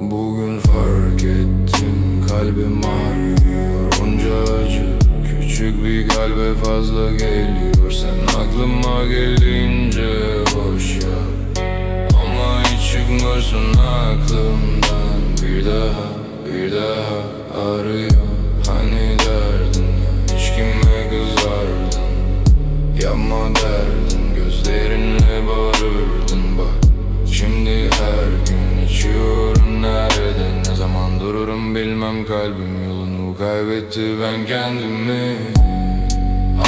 Bugün fark ettim kalbim ağrıyor. Onca acı küçük bir kalbe fazla geliyor. Sen aklıma gelince boş ya Ama hiç çıkmıyorsun aklımdan. Bir daha bir daha arıyor. Hani derdin hiç kime kızardın? Yapma derdin kalbim yolunu kaybetti ben kendimi.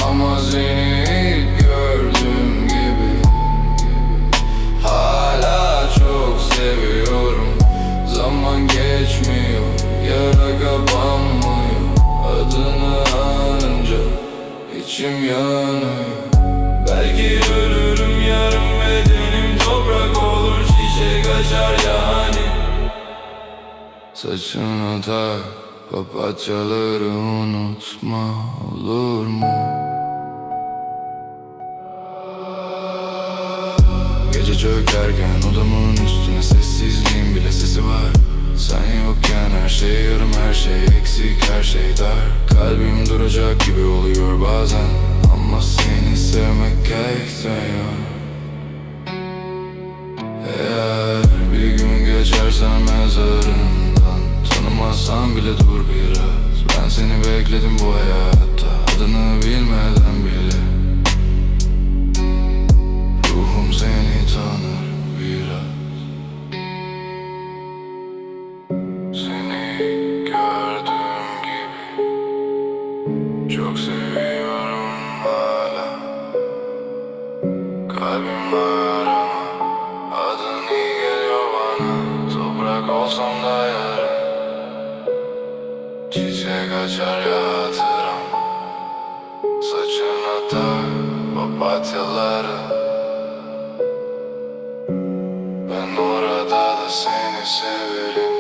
Ama seni ilk gördüğüm gibi Hala çok seviyorum. Zaman geçmiyor Yara kapanmıyor. Adını anınca içim yanıyor. Belki ölürüm yarım bedenim toprak olur Çiçek açar yani. Saçına tak papatyaları unutma olur mu? Gece çökerken odamın üstüne sessizliğin bile sesi var. Sen yokken her şey yarım her şey eksik her şey dar. Kalbim duracak gibi oluyor bazen. Ama seni sevmek gerektiriyor bekledim bu hayatta Adını bilmeden bile. Ruhum seni tanır biraz. Seni gördüğüm gibi Çok seviyorum hala. Kalbim var ama Adın iyi geliyor bana. Toprak olsam da Çiçek açar ya hatıram Saçına tak papatyaları. Ben orada da seni severim